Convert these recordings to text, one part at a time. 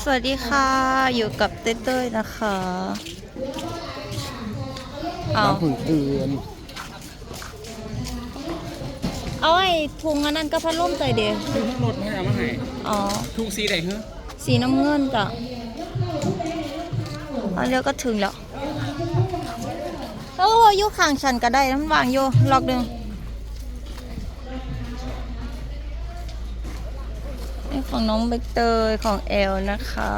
สวัสดีค่ะ อยู่กับเต้ยเต้ยนะคะเอาน้ำผึ้งเกลือนเอาไอ้ทุงอันนั้นก็พัดลมใจเดียวคือรถไม่เอามาให้อ๋อทุกสีไหนเหรอสีน้ำเงินจ้ะอันเดียวก็ถึงแล้วโอ้ยอยู่ข้างฉันก็ได้น้ำวางอยู่ล็อกหนึ่ง ของน้องใบเตยของแอลนะคะ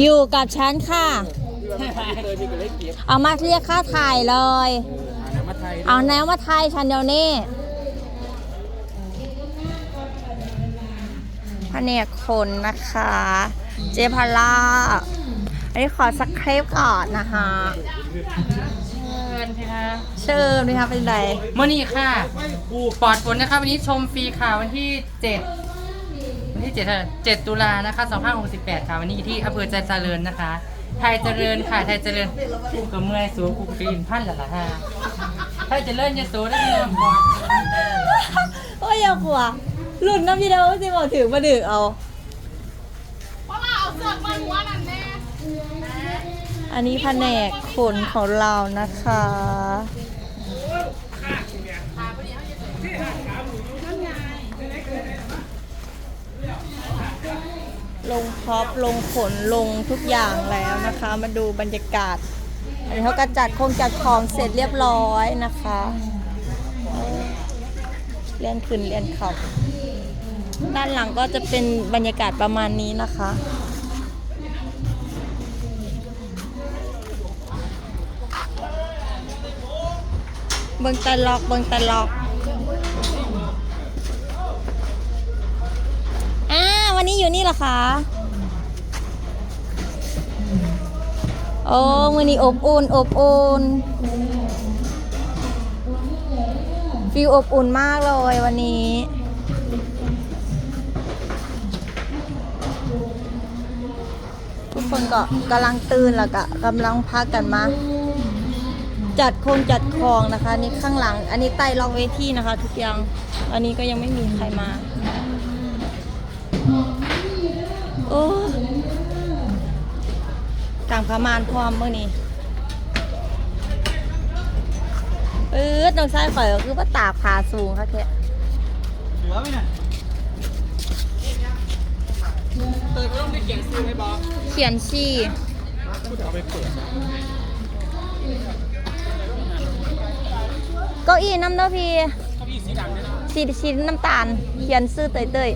อยู่กับฉันค่ะ เอามาเรียกค่าถ่ายเลย เอาแนวมาไทยฉันเดี๋ยวนี้พเนกคนนะคะ เจพาร่าอันนี้ขอสักเครปก่อนนะคะเชิญสิคะเชิญเลยค่ะเป็นไรเมื่อนี้ค่ะปลอดฝนนะคะวันนี้ชมฟรีค่ะวันที่7วันที่7เท่าไหร่7ตุลานะคะ2568ค่ะวันนี้อยู่ที่อำเภอใจเจริญนะคะ ไทยเจริญค่ะไทยเจริญกูกับเมื่อยสูกูกับปีนพันหละละค่ะไทยเจริญจะสูได้พี่น้องก่อนโอ้ยอย่าขัวหลุดน้ำพี่เดาสิบอกถึงมาดึกเอา อันนี้แผนกขนของเรานะคะ ลงพร็อปลงขนลงทุกอย่างแล้วนะคะ มาดูบรรยากาศ อันนี้เขาก็จัดคงจัดของเสร็จเรียบร้อยนะคะเออเลื่อนขึ้นเลื่อนเขับด้านหลังก็จะเป็นบรรยากาศประมาณนี้นะคะ เบิ่งตะล็อกเบิ่งตะล็อกอ่าวันนี้อยู่นี่เหรอคะโอ้วันนี้อบอุ่นอบอุ่นฟิลอบอุ่นมากเลยวันนี้ทุกคนก็กำลังตื่นแล้วก็กำลังพักกันมา จัดคงจัดคองนะคะ นี่ข้างหลัง อันนี้ใต้ล็อกเวทีนะคะ ทุกอย่าง อันนี้ก็ยังไม่มีใครมา โอ้ต่างพมานพร้อมเมื่อนี้เออตรงซ้ายข่อยก็คือว่าตากผาสูงค่ะแค่เหลือไหมน่ะเติมไม่ต้องได้เขียนซื้อให้บอสเขียนชี่พูดเอาไปเปิด เก้าอี้น้ำเด้อพี่เขาพี่สีดำเนี่ยนะสีชิ้นน้ำตาล เขียนซื้อเตยเตย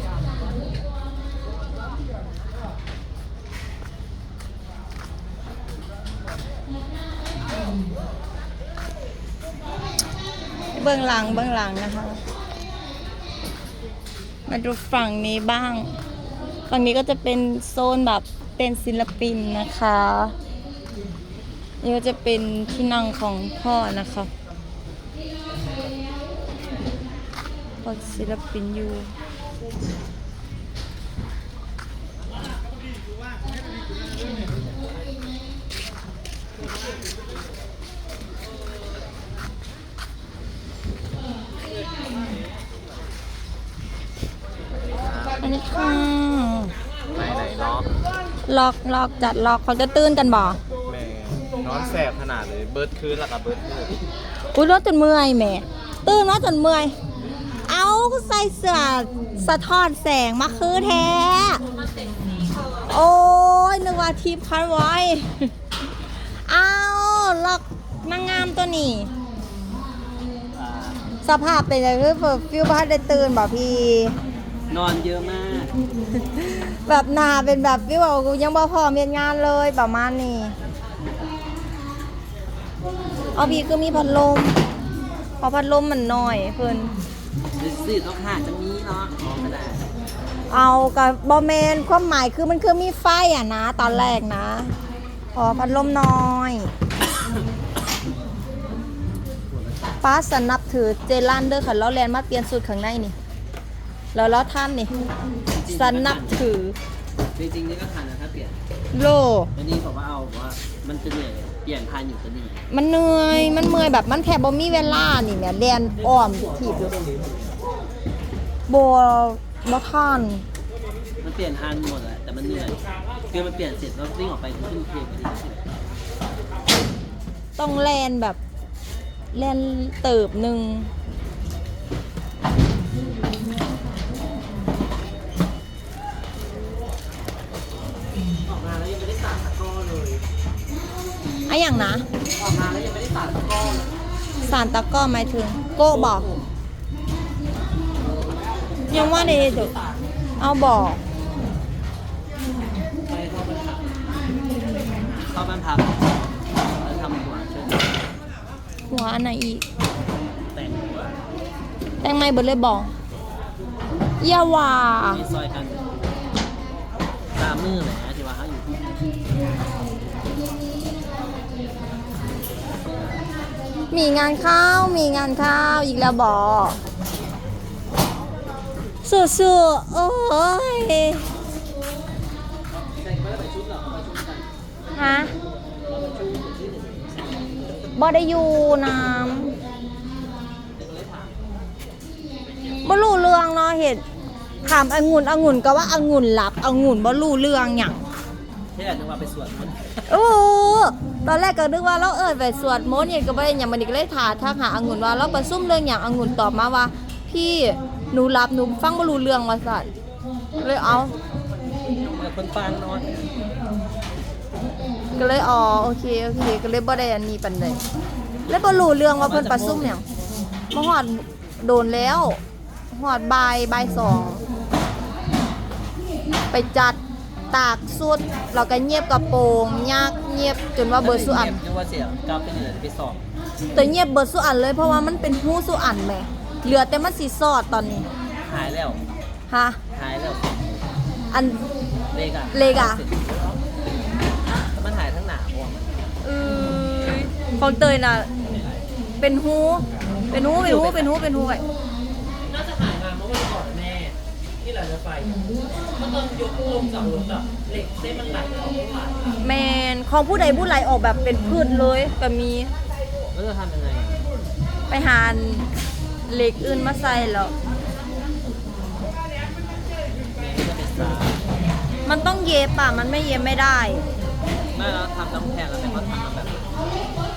เบื้องหลังเบื้องหลังนะคะ มาดูฝั่งนี้บ้าง ฝั่งนี้ก็จะเป็นโซนแบบเป็นศิลปินนะคะ นี่ก็จะเป็นที่นั่งของพ่อนะคะ พอศิลปินอยู่อันนี้ค่ะไหนไหนล็อกล็อกล็อกจัดล็อกเขาจะตื่นกันบ่แม่นอนแสบขนาดเลยเบิร์ดคืนแล้วกับเบิร์ดคืนอุ้ยรถจนเมื่อยแหม่ตื่นมาจนเมื่อย เอาใส่เสื้อสะท้อนแสงมาคือแท้ โอ้ยนึกว่าทีมคอนไวอยเอาล็อกนางงามตัวนี้ สภาพเป็นยังไงคือฟิวบ้านได้ตื่นบ่พี่ นอนเยอะมาก แบบหนาเป็นแบบฟิวบอกกูยังบ่พร้อมเรียนงานเลยประมาณนี้เอาพี่ก็มีพัดลมเพราะพัดลมมันน้อยเพิ่น สื่อต้องหาจะมีเนาะก็ได้เอากับบอแมนความหมายคือมันคือมีไฟอะนะ ตอนแรกนะพอพัดลมน้อยป้าสนับถือเจลันเดอร์ค่ะแล้วแลนมาเปลี่ยนสูตรข้างในนี่ แล้วแล้วท่านนี่สนับถือจริงๆนี่ก็ทานนะครับเปลี่ยนโล อันนี้บอกว่าเอาบอกว่ามันจะเหนื่อย เปลี่ยนพันอยู่ตัวนี้มันเหนื่อย มันเมื่อยแบบมันแทบบ่มีเวลานี่แหม่แดนอ้อมถีบอยู่บ่บ่ทันมันเปลี่ยนพันหมดแหละแต่มันเหนื่อยคือมันเปลี่ยนเสร็จแล้ววิ่งออกไปขึ้นเพลงไปดีที่สุดต้องแลนแบบแลนเติบหนึ่ง อะอย่างนะออกมาแล้วยังไม่ได้สาดตะกร้อเลยสารตะกร้อหมายถึง โกะบอก ยังว่าเดเดี๋ยวเอาบอกไปเข้าบ้านพักเข้าบ้านพักแล้วทำหัวช่วยหัวอันไหนอีก แต่งหัวแต่งไม่เบิดเลยบอกอย่าว่ามีซอยกันตามมือไหนที่ว่าเขาอยู่ มีงานข้าวมีงานข้าวอีกแล้วบอกสู้ๆโอ้ยแต่งไปแล้วไปชุดเหรอไปชุดกันฮะบ่ได้อยู่น้ำบ่รู้เรื่องเนาะเห็ดถามองุ่นองุ่นก็ว่าองุ่นหลับองุ่นบ่รู้เรื่องหยังที่แรกนึกว่าไปสวดมนต์โอ้ ตอนแรกก็นึกว่าเราเอิ้นไปสวดมนต์เนี่ยก็บ่ได้หยังมันอีกเลยถาทักหาองุ่นว่าเราประซุ่มเรื่องหยังองุ่นตอบมาว่า พี่หนูหลับหนูฟังบ่รู้เรื่องว่าซั่นเลยเอาเดี๋ยวคนฟังนอนก็เลยอ๋อโอเคโอเคก็เลยบ่ได้อันนี้ปานใดแล้วบ่รู้เรื่องว่าเพิ่นประซุ่มหยังมาฮอดโดนแล้วฮอดบายบายสอง ไปจัด ตากสุดเราก็เงียบกระโปรงยากเงียบจนว่าเบิดสุอันนึกว่าเสียกลับไปเหนือไปสอบแต่เงียบเบิดสุอันเลยเพราะว่ามันเป็นหู้สุอันแหม่เหลือแต่มันสีซอดตอนนี้หายแล้วฮะหายแล้วอันเลกอะเลกอะมันหายทั้งหนาพวกเออของเตยน่ะเป็นหูเป็นหูเป็นหูเป็นหูเป็นหูไว้ น่าจะหายมาเมื่อวันก่อนแน่ ที่เราจะไปมันต้องยกลงจากรถอะเหล็กเส้นมันไหลออกมาแมนของผู้ใดผู้ไหลออกแบบเป็นพืชเลยก็มี แล้วจะทำยังไงอะไปหาเหล็กอื่นมาใส่แล้วแม่จะเป็นสามันต้องเย็บอะ มันไม่เย็บไม่ได้ ไม่แล้วทำน้ำแข็งแล้วแต่เขาทำมาแบบ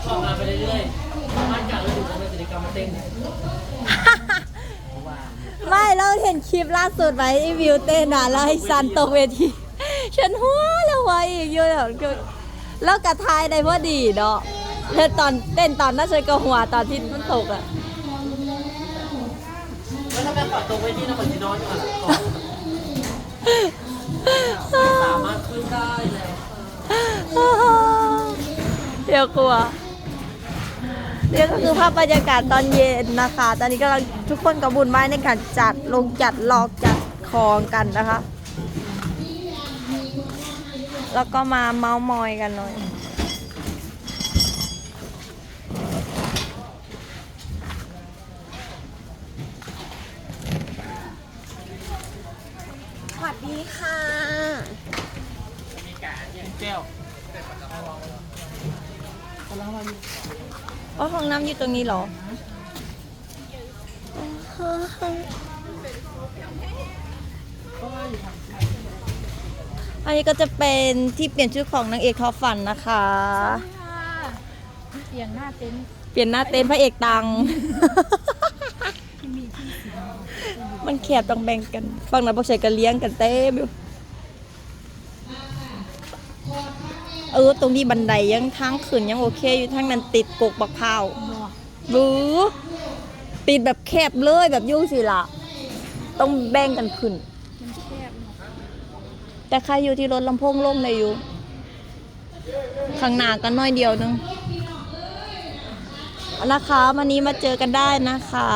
ออกมาไปเรื่อยๆมันกัดแล้วดูมันจะได้กรรมเต้นว่า ไม่เราเห็นคลิปล่าสุดไหมไอ้วิวเต้นอะแล้วให้ซันตกเวที ฉันหัวแล้ววะอีกเยอะแบบแล้วกระทายได้พอดีเนาะแล้วตอนเต้นตอนนั้นฉันก็หัวตอนที่มันตกอะแล้วถ้าแม่ปัดตรงไว้ที่นครศรีนอนอยู่อะสามารถขึ้นได้แล้วเดี๋ยวกลัว นี่ก็คือภาพบรรยากาศตอนเย็นนะคะ ตอนนี้กำลังทุกคนกับบุญไม้ในการจัดลงจัดลอกจัดคองกันนะคะ แล้วก็มาเมาส์มอยกันหน่อยสวัสดีค่ะแก้ว อ๋อห้องน้ำอยู่ตรงนี้เหรออันนี้ก็จะเป็นที่เปลี่ยนชื่อของนางเอกทอฝันนะคะ เปลี่ยนหน้าเต็นท์เปลี่ยนหน้าเต้นพระเอกตัง มันแคบต้องแบ่งกันฝั่งนั้นพวกชายกันเลี้ยงกันเต้มอยู่ เออ ตรงที่บันไดยังทางขึ้นยังโอเค อยู่ทางนั้นติดกกบักพร้าวบูติดแบบแคบเลยแบบยุ่งสิละต้องแบ่งกันขึ้น แต่ใครอยู่ที่รถลำโพงล่มเลยอยู่ ข้างหน้ากันน้อยเดียวนึงนะคะวันนี้มาเจอกันได้นะคะ